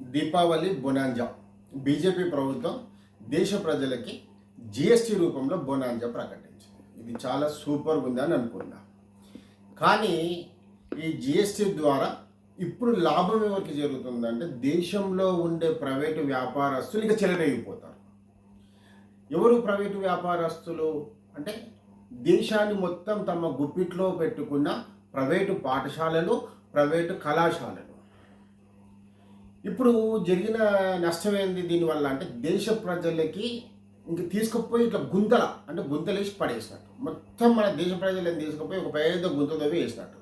Deepavali bonanza. BJP ప్రభుత్వం దేశ ప్రజలకి జిఎస్టీ రూపంలో బొనాంజా ప్రకటించింది. ఇది చాలా సూపర్ ఉందని అనుకున్నా కానీ ఈ జిఎస్టీ ద్వారా ఇప్పుడు లాభం ఎవరికి జరుగుతుందంటే దేశంలో ఉండే ప్రైవేటు వ్యాపారస్తులు ఇక చెలరేగిపోతారు. ఎవరు ప్రైవేటు వ్యాపారస్తులు? అంటే దేశాన్ని మొత్తం తమ గుప్పిట్లో పెట్టుకున్న ప్రైవేటు పాఠశాలలు ప్రైవేటు కళాశాలలు. ఇప్పుడు జరిగిన నష్టం ఏంది దీనివల్ల అంటే దేశ ప్రజలకి ఇంక తీసుకుపోయి ఇట్లా గుంతల అంటే గుంతలేసి పడేసినట్టు. మొత్తం మన దేశ ప్రజలను తీసుకుపోయి ఒక పెద్ద గుంతలో వేసినట్టు.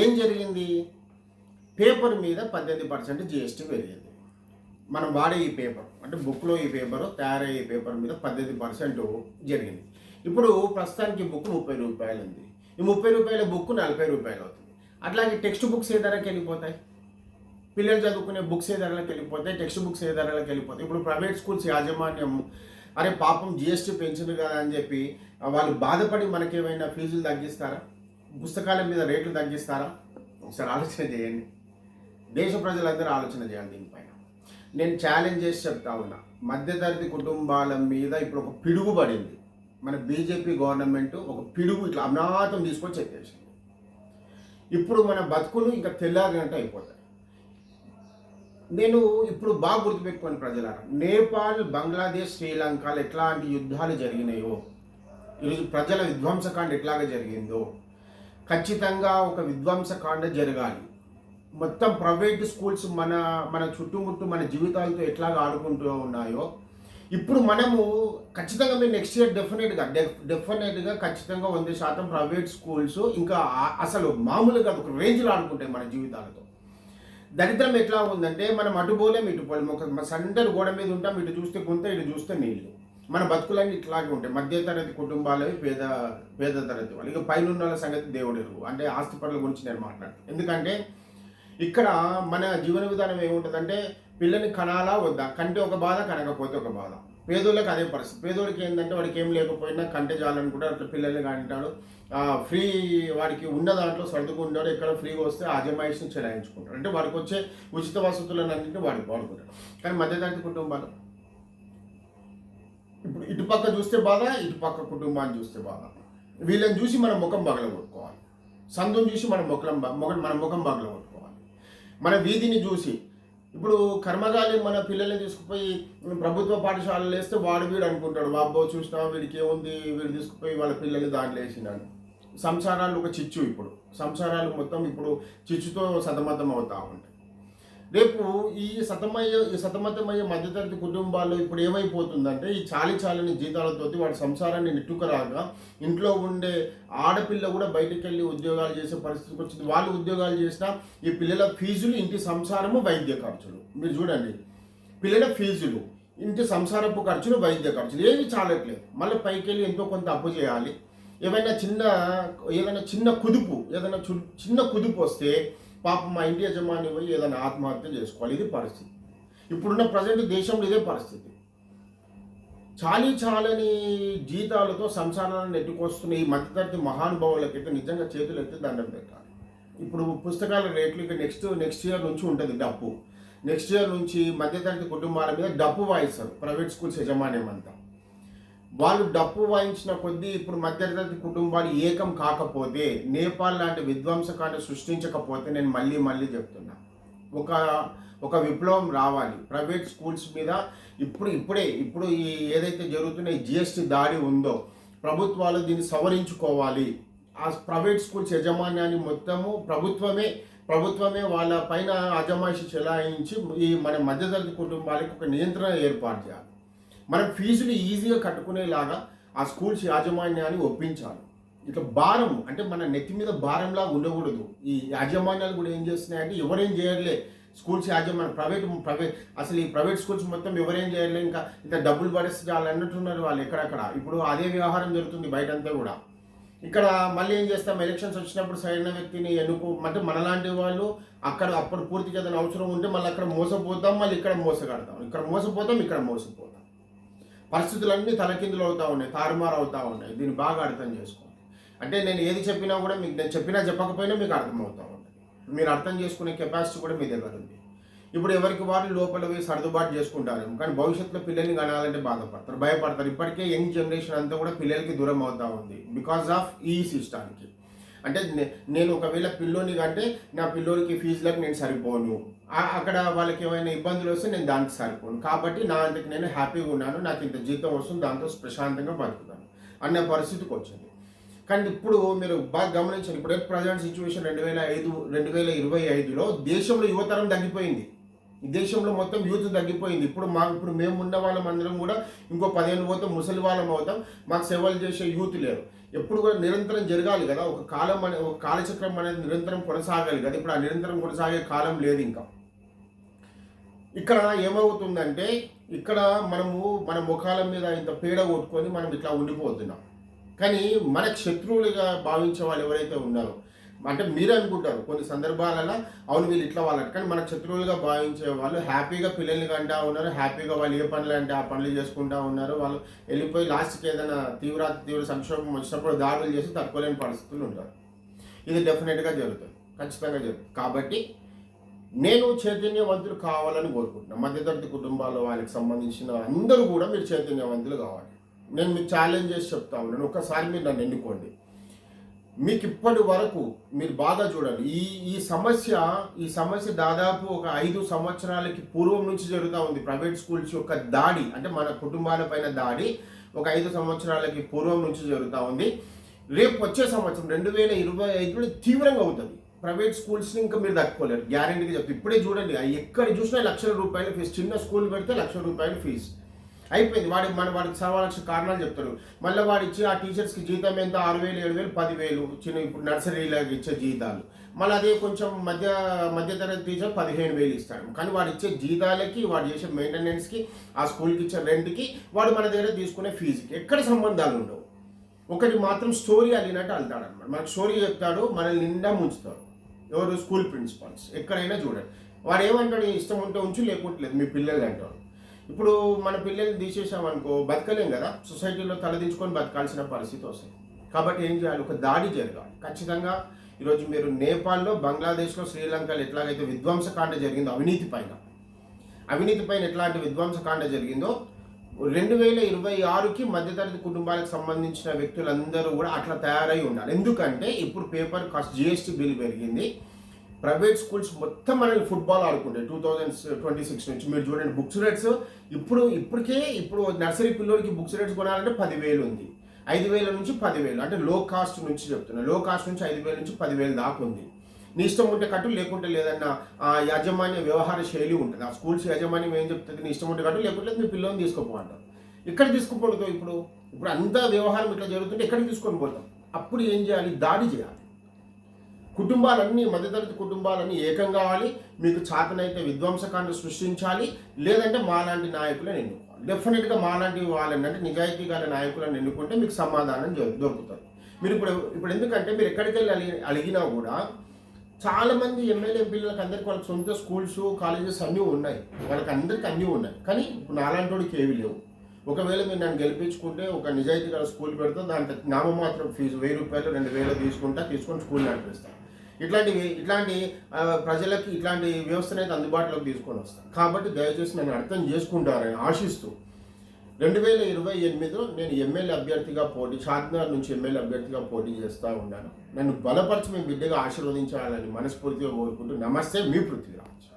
ఏం జరిగింది? పేపర్ మీద పద్దెనిమిది పర్సెంట్ జిఎస్టీ పెరిగింది. మనం వాడే ఈ పేపర్ అంటే బుక్లో ఈ పేపర్ తయారయ్యే పేపర్ మీద పద్దెనిమిది పర్సెంట్ జరిగింది. ఇప్పుడు ప్రస్తుతానికి బుక్ ముప్పై రూపాయలు ఉంది ఈ ముప్పై రూపాయల బుక్ నలభై రూపాయలు అవుతుంది అట్లాగే టెక్స్ట్ బుక్స్ ఏ ధరకి వెళ్ళిపోతాయి పిల్లలు చదువుకునే బుక్స్ ఏ ధరలకు వెళ్ళిపోతాయి టెక్స్ట్ బుక్స్ ఏ ధరలకు వెళ్ళిపోతాయి. ఇప్పుడు ప్రైవేట్ స్కూల్స్ యాజమాన్యం అరే పాపం జిఎస్టీ పెంచింది కదా అని చెప్పి వాళ్ళు బాధపడి మనకేమైనా ఫీజులు తగ్గిస్తారా? పుస్తకాల మీద రేట్లు తగ్గిస్తారా? ఒకసారి ఆలోచన చేయండి. దేశ ప్రజలందరూ ఆలోచన చేయాలి దీనిపైన. నేను ఛాలెంజ్ చేసి చెప్తా ఉన్నా. మధ్యతరగతి కుటుంబాల మీద ఇప్పుడు ఒక పిడుగు పడింది. మన బీజేపీ గవర్నమెంట్ ఒక పిడుగు ఇట్లా అనాథం తీసుకొని చెప్పేసింది. ఇప్పుడు మన బతుకులు ఇంకా తెల్లారినట్టు అయిపోతాయి. నేను ఇప్పుడు బాగా గుర్తుపెట్టుకోండి ప్రజలారా. నేపాల్ బంగ్లాదేశ్ శ్రీలంకలు ఎట్లాంటి యుద్ధాలు జరిగినాయో ఈరోజు ప్రజల విధ్వంసకాండ ఎట్లాగ జరిగిందో ఖచ్చితంగా ఒక విధ్వంసకాండ జరగాలి. మొత్తం ప్రైవేట్ స్కూల్స్ మన మన చుట్టుముట్టు మన జీవితాలతో ఎట్లాగా ఆడుకుంటూ ఉన్నాయో ఇప్పుడు మనము ఖచ్చితంగా మీరు నెక్స్ట్ ఇయర్ డెఫినెట్గా డెఫినెట్గా ఖచ్చితంగా వంద శాతం ప్రైవేట్ స్కూల్స్ ఇంకా అసలు మామూలుగా ఒక రేంజ్లో ఆడుకుంటాయి మన జీవితాలతో. దరిద్రం ఎట్లా ఉందంటే మనం అటు పోలేం ఇటు పోలేం ఒక సందరు గోడ మీద ఉంటాం ఇటు చూస్తే గుంత ఇటు చూస్తే నీళ్ళు మన బతుకులన్నీ ఇట్లాగే ఉంటాయి. మధ్యతరగతి కుటుంబాలవి పేద పేద తరగతి వాళ్ళు. ఇక పైన ఉన్న వాళ్ళ సంగతి దేవుడు అంటే ఆస్తి పనుల గురించి నేను మాట్లాడతాను. ఎందుకంటే ఇక్కడ మన జీవన విధానం ఏముంటుందంటే పిల్లని కనాలా వద్దా? కంటే ఒక బాధ కనకపోతే ఒక బాధ. పేదోళ్ళకి అదే పరిస్థితి. పేదోడికి ఏంటంటే వాడికి ఏం లేకపోయినా కంటే చాలని కూడా అట్లా పిల్లల్ని కాంటాడు ఫ్రీ వాడికి ఉన్న దాంట్లో సర్దుకుంటాడు ఎక్కడ ఫ్రీగా వస్తే అజమాయిషిని చెలాయించుకుంటాడు. అంటే వాడికి వచ్చే ఉచిత వసతులను అన్నింటినీ వాడికి వాడుకుంటాడు. కానీ మధ్యతరగతి కుటుంబాలు? ఇప్పుడు ఇటుపక్క చూస్తే బాధ ఇటుపక్క కుటుంబాన్ని చూస్తే బాధ. వీళ్ళని చూసి మన ముఖం బగల కొట్టుకోవాలి. సందుని చూసి మన ముఖం ముఖం మన ముఖం బగల కొట్టుకోవాలి. మన వీధిని చూసి ఇప్పుడు కర్మగాలి మన పిల్లల్ని తీసుకుపోయి ప్రభుత్వ పాఠశాలలు వేస్తే వాడు వీడు అనుకుంటాడు. బాబో చూసినా వీడికి ఏముంది? వీడు తీసుకుపోయి వాళ్ళ పిల్లల్ని దాంట్లో వేసినాడు. సంసారాలు ఒక చిచ్చు ఇప్పుడు. సంసారాలు మొత్తం ఇప్పుడు చిచ్చుతో సతమతం అవుతూ ఉంటాయి. రేపు ఈ సతమయ్యే ఈ సతమతమయ్యే మధ్యతరగతి కుటుంబాల్లో ఇప్పుడు ఏమైపోతుందంటే ఈ చాలి చాలని జీతాలతో వాడి సంసారాన్ని నెట్టుకురాగా ఇంట్లో ఉండే ఆడపిల్ల కూడా బయటికి వెళ్ళి ఉద్యోగాలు చేసే పరిస్థితికి వచ్చింది. వాళ్ళు ఉద్యోగాలు చేసినా ఈ పిల్లల ఫీజులు ఇంటి సంసారము వైద్య ఖర్చులు. మీరు చూడండి. పిల్లల ఫీజులు ఇంటి సంసారపు ఖర్చులు వైద్య ఖర్చులు. ఏవి చాలట్లేదు. మళ్ళీ పైకి వెళ్ళి ఎంతో కొంత అప్పు చేయాలి. ఏమైనా చిన్న ఏదైనా చిన్న కుదుపు ఏదైనా చు- చిన్న కుదుపు వస్తే పాపం మా ఇంటి యజమాని పోయి ఏదైనా ఆత్మహత్య చేసుకోవాలి. ఇది పరిస్థితి. ఇప్పుడున్న ప్రజెంట్ దేశంలో ఇదే పరిస్థితి. చాలీ చాలని జీతాలతో సంసారాలను నెట్టుకొస్తున్న ఈ మధ్యతరగతి మహానుభావులకైతే నిజంగా చేతులు ఎత్తి దండం పెట్టాలి. ఇప్పుడు పుస్తకాల రేట్లు ఇక నెక్స్ట్ నెక్స్ట్ ఇయర్ నుంచి ఉంటుంది డప్పు నెక్స్ట్ ఇయర్ నుంచి మధ్యతరగతి కుటుంబాల మీద డప్పు వాయిస్తారు. ప్రైవేట్ స్కూల్స్ యజమాన్యం అంతా వాళ్ళు డప్పు వాయించిన కొద్దీ ఇప్పుడు మధ్యతరగతి కుటుంబాలు ఏకం కాకపోతే నేపాల్ లాంటి విధ్వంసకాన్ని సృష్టించకపోతే నేను మళ్ళీ మళ్ళీ చెప్తున్నా. ఒక ఒక విప్లవం రావాలి. ప్రైవేట్ స్కూల్స్ మీద ఇప్పుడు ఇప్పుడే ఇప్పుడు ఈ ఏదైతే జరుగుతున్న ఈ జిఎస్టీ దాడి ఉందో ప్రభుత్వాలు దీన్ని సవరించుకోవాలి. ఆ ప్రైవేట్ స్కూల్స్ యజమాన్యాన్ని మొత్తము ప్రభుత్వమే ప్రభుత్వమే వాళ్ళ పైన అజమాయిషి చెలాయించి ఈ మన మధ్యతరగతి కుటుంబాలకు ఒక నియంత్రణ ఏర్పాటు చేయాలి. మనం ఫీజులు ఈజీగా కట్టుకునేలాగా ఆ స్కూల్స్ యాజమాన్యాన్ని ఒప్పించాలి. ఇట్లా భారం అంటే మన నెత్తి మీద భారంలా ఉండకూడదు. ఈ యాజమాన్యాలు కూడా ఏం చేస్తున్నాయంటే ఎవరేం చేయట్లే. స్కూల్స్ యాజమాన్యం ప్రైవేట్ ప్రైవేట్ అసలు ఈ ప్రైవేట్ స్కూల్స్ మొత్తం ఎవరేం చేయట్లే. ఇంకా ఇంకా డబ్బులు పడేస్తే చాలు అన్నట్టున్నారు వాళ్ళు ఎక్కడక్కడ. ఇప్పుడు అదే వ్యవహారం జరుగుతుంది బయటంతా కూడా. ఇక్కడ మళ్ళీ ఏం చేస్తాం? ఎలక్షన్స్ వచ్చినప్పుడు సరైన వ్యక్తిని ఎన్నుకో అంటే మనలాంటి వాళ్ళు అక్కడ అప్పుడు పూర్తిగా ఏదైనా అవసరం ఉంటే మళ్ళీ అక్కడ మోసపోతాం మళ్ళీ ఇక్కడ మోసగడతాం. ఇక్కడ మోసపోతాం ఇక్కడ మోసపోతాం. పరిస్థితులన్నీ తలకిందులు అవుతూ ఉన్నాయి తారుమారు అవుతూ ఉన్నాయి. దీన్ని బాగా అర్థం చేసుకోండి. అంటే నేను ఏది చెప్పినా కూడా మీకు నేను చెప్పినా చెప్పకపోయినా మీకు అర్థమవుతూ ఉంటుంది. మీరు అర్థం చేసుకునే కెపాసిటీ కూడా మీ దగ్గర ఉంది ఇప్పుడు ఎవరికి వారు లోపల పోయి సర్దుబాటు చేసుకుంటారు కానీ భవిష్యత్తులో పిల్లల్ని కనాలంటే బాధపడతారు భయపడతారు. ఇప్పటికే యంగ్ జనరేషన్ అంతా కూడా పిల్లలకి దూరం అవుతూ ఉంది. బికాస్ ఆఫ్ ఈ సిస్టానికి అంటే నే- నేను ఒకవేళ పిల్లోని కంటే నా పిల్లోనికి ఫీజులకు నేను సరిపోను. అక్కడ వాళ్ళకి ఏమైనా ఇబ్బందులు వస్తే నేను దానికి సరిపోను. కాబట్టి నా అంతకు నేను హ్యాపీగా ఉన్నాను. నాకు ఇంత జీతం వస్తుంది. దాంతో ప్రశాంతంగా బతుకుతాను. అన్న పరిస్థితికి వచ్చింది కానీ ఇప్పుడు మీరు బాగా గమనించండి. ఇప్పుడు ప్రజెంట్ సిచ్యువేషన్ రెండు వేల ఐదు రెండు వేల ఇరవై ఐదులో దేశంలో యువతరం తగ్గిపోయింది. దేశంలో మొత్తం యూత్ తగ్గిపోయింది. ఇప్పుడు మా ఇప్పుడు మేము ఉన్న వాళ్ళం అందరం కూడా ఇంకో పదిహేను పోతాం ముసలి వాళ్ళం అవుతాం. మాకు సేవలు చేసే యూత్ లేరు. ఎప్పుడు కూడా నిరంతరం జరగాలి కదా. ఒక కాలం అనే ఒక కాలచక్రం అనేది నిరంతరం కొనసాగాలి కదా. ఇప్పుడు ఆ నిరంతరం కొనసాగే కాలం లేదు ఇంకా. ఇక్కడ ఏమవుతుందంటే ఇక్కడ మనము మన ముఖాల మీద ఇంత పీడ కొట్టుకొని మనం ఇట్లా ఉండిపోతున్నాం. కానీ మనకు శత్రువులుగా భావించే వాళ్ళు ఎవరైతే ఉన్నారో అంటే మీరే అనుకుంటారు. కొన్ని సందర్భాలలో అవును వీళ్ళు ఇట్లా వాళ్ళు కానీ మన శత్రువులుగా భావించే వాళ్ళు హ్యాపీగా పిల్లల్ని కంటా ఉన్నారు. హ్యాపీగా వాళ్ళు ఏ పనులు అంటే ఆ పనులు చేసుకుంటా ఉన్నారు. వాళ్ళు వెళ్ళిపోయి లాస్ట్కి ఏదైనా తీవ్ర తీవ్ర సంక్షోభం వచ్చినప్పుడు దాడులు చేసి తట్టుకోలేని పరిస్థితులు ఉంటారు. ఇది డెఫినెట్గా జరుగుతుంది. ఖచ్చితంగా జరుగుతుంది. కాబట్టి నేను చైతన్యవంతులు కావాలని కోరుకుంటున్నాను మధ్యతరగతి కుటుంబాల వాళ్ళకి సంబంధించిన అందరూ కూడా మీరు చైతన్యవంతులు కావాలి. నేను మీకు ఛాలెంజ్ చేసి చెప్తా ఉన్నాను. ఒకసారి మీరు నన్ను ఎన్నుకోండి. మీకు ఇప్పటి వరకు మీరు బాగా చూడండి. ఈ ఈ సమస్య ఈ సమస్య దాదాపు ఒక ఐదు సంవత్సరాలకి పూర్వం నుంచి జరుగుతూ ఉంది. ప్రైవేట్ స్కూల్స్ యొక్క దాడి అంటే మన కుటుంబాల పైన దాడి ఒక ఐదు సంవత్సరాలకి పూర్వం నుంచి జరుగుతూ ఉంది. రేపు వచ్చే సంవత్సరం రెండు వేల ఇరవై ఐదులో తీవ్రంగా అవుతుంది. ప్రైవేట్ స్కూల్స్ని ఇంకా మీరు తట్టుకోలేరు. గ్యారంటీగా చెప్తే ఇప్పుడే చూడండి. అవి ఎక్కడ చూసినా లక్షల రూపాయల ఫీజు. చిన్న స్కూల్ పెడితే లక్ష రూపాయల ఫీజు. అయిపోయింది. వాడి మన వాడికి సవా కారణాలు చెప్తారు. మళ్ళీ వాడు ఆ టీచర్స్కి జీతం ఎంత? ఆరు వేలు ఏడు వేలు పదివేలు చిన్న ఇప్పుడు నర్సరీలకు ఇచ్చే జీతాలు. మళ్ళీ అదే కొంచెం మధ్య మధ్యతరగతి టీచర్ పదిహేను వేలు ఇస్తాడు. కానీ వాడు ఇచ్చే జీతాలకి వాడు చేసే మెయింటెనెన్స్కి ఆ స్కూల్కి ఇచ్చే రెంట్కి వాడు మన దగ్గర తీసుకునే ఫీజుకి ఎక్కడ సంబంధాలు ఉండవు. ఒకటి మాత్రం స్టోరీ అల్లినట్టు వెళ్తాడు అనమాట మనకు స్టోరీ చెప్తాడు మనల్ని నిండా ముంచుతాడు. ఎవరు? School principals. ఎక్కడైనా చూడండి. వాడు ఏమంటాడు? ఇష్టం ఉంటే ఉంచు లేకుంటలేదు మీ పిల్లలు అంటాడు. ఇప్పుడు మన పిల్లల్ని తీసేసామనుకో బతకలేం కదా? సొసైటీలో తలదించుకొని బతకాల్సిన పరిస్థితి వస్తుంది. కాబట్టి ఏం చేయాలి? ఒక దాడి జరగాలి. ఖచ్చితంగా ఈరోజు మీరు నేపాల్లో బంగ్లాదేశ్లో శ్రీలంకలో ఎట్లాగైతే విధ్వంసకాండ జరిగిందో అవినీతి పైన. అవినీతి పైన ఎట్లాంటి విధ్వంసకాండ జరిగిందో రెండు వేల ఇరవై ఆరుకి మధ్యతరగతి కుటుంబాలకు సంబంధించిన వ్యక్తులందరూ కూడా అట్లా తయారై ఉండాలి. ఎందుకంటే ఇప్పుడు పేపర్ కాస్ట్ జిఎస్టీ బిల్ పెరిగింది. ప్రైవేట్ స్కూల్స్ మొత్తం మనకి ఫుట్బాల్ ఆడుకుంటాయి టూ థౌజండ్ ట్వంటీ సిక్స్ నుంచి మీరు చూడండి బుక్స్ రేట్స్ ఇప్పుడు ఇప్పటికే ఇప్పుడు నర్సరీ పిల్లోడికి బుక్స్ రేట్స్ కొనాలంటే పదివేలు ఉంది. ఐదు వేల నుంచి పదివేలు అంటే లో కాస్ట్ నుంచి చెప్తున్నా. లో కాస్ట్ నుంచి ఐదు వేల నుంచి పదివేలు దాకా ఉంది. నీ ఇష్టం ఉంటే కట్టు లేకుంటే లేదన్న యాజమాన్య వ్యవహార శైలి ఉంటుంది. ఆ స్కూల్స్ యాజమాన్యం ఏం చెప్తుంది? నీ ఇష్టం ఉంటే కట్టు లేకుంటే మీ పిల్లల్ని తీసుకోపో ఎక్కడ ఇక్కడ తీసుకుపోతావు ఇప్పుడు? ఇప్పుడు అంతా వ్యవహారం ఇట్లా జరుగుతుంటే ఎక్కడికి తీసుకొని పోతాం అప్పుడు ఏం చేయాలి? దాడి చేయాలి. కుటుంబాలన్నీ మధ్యతరగతి కుటుంబాలన్నీ ఏకం కావాలి. మీకు చాతనైతే విధ్వంసకాన్ని సృష్టించాలి. లేదంటే మాలాంటి నాయకులను ఎన్నుకోవాలి. డెఫినెట్గా మాలాంటి వాళ్ళని అంటే నిజాయితీ గల నాయకులను ఎన్నుకుంటే మీకు సమాధానం దొరుకుతుంది. మీరు ఇప్పుడు ఇప్పుడు ఎందుకంటే మీరు ఎక్కడికి వెళ్ళి అడిగి అడిగినా కూడా చాలా మంది ఎమ్మెల్యే పిల్లలకి అందరికీ వాళ్ళకి సొంత స్కూల్స్ కాలేజెస్ అన్నీ ఉన్నాయి. వాళ్ళకి అందరికీ అన్నీ ఉన్నాయి. కానీ ఇప్పుడు నాలాంటి ఏవి లేవు. ఒకవేళ మీరు నన్ను గెలిపించుకుంటే ఒక నిజాయితీ గల స్కూల్ పెడితే దాంట్లో నామమాత్రం ఫీజు వెయ్యి రూపాయలు రెండు వేలు తీసుకుంటా తీసుకొని స్కూల్ నడిపిస్తాను ఇట్లాంటివి ఇట్లాంటి ప్రజలకి ఇట్లాంటి వ్యవస్థను అయితే అందుబాటులోకి తీసుకొని వస్తాను. కాబట్టి దయచేసి నన్ను అర్థం చేసుకుంటారని ఆశిస్తూ రెండు వేల ఇరవై ఎనిమిదిలో నేను ఎమ్మెల్యే అభ్యర్థిగా పోటీ షాద్నగర్ నుంచి ఎమ్మెల్యే అభ్యర్థిగా పోటీ చేస్తూ ఉన్నాను. నన్ను బలపరిచి మీ బిడ్డగా ఆశీర్వదించాలని మనస్ఫూర్తిగా కోరుకుంటూ నమస్తే మీ పృథ్వీరాజ్.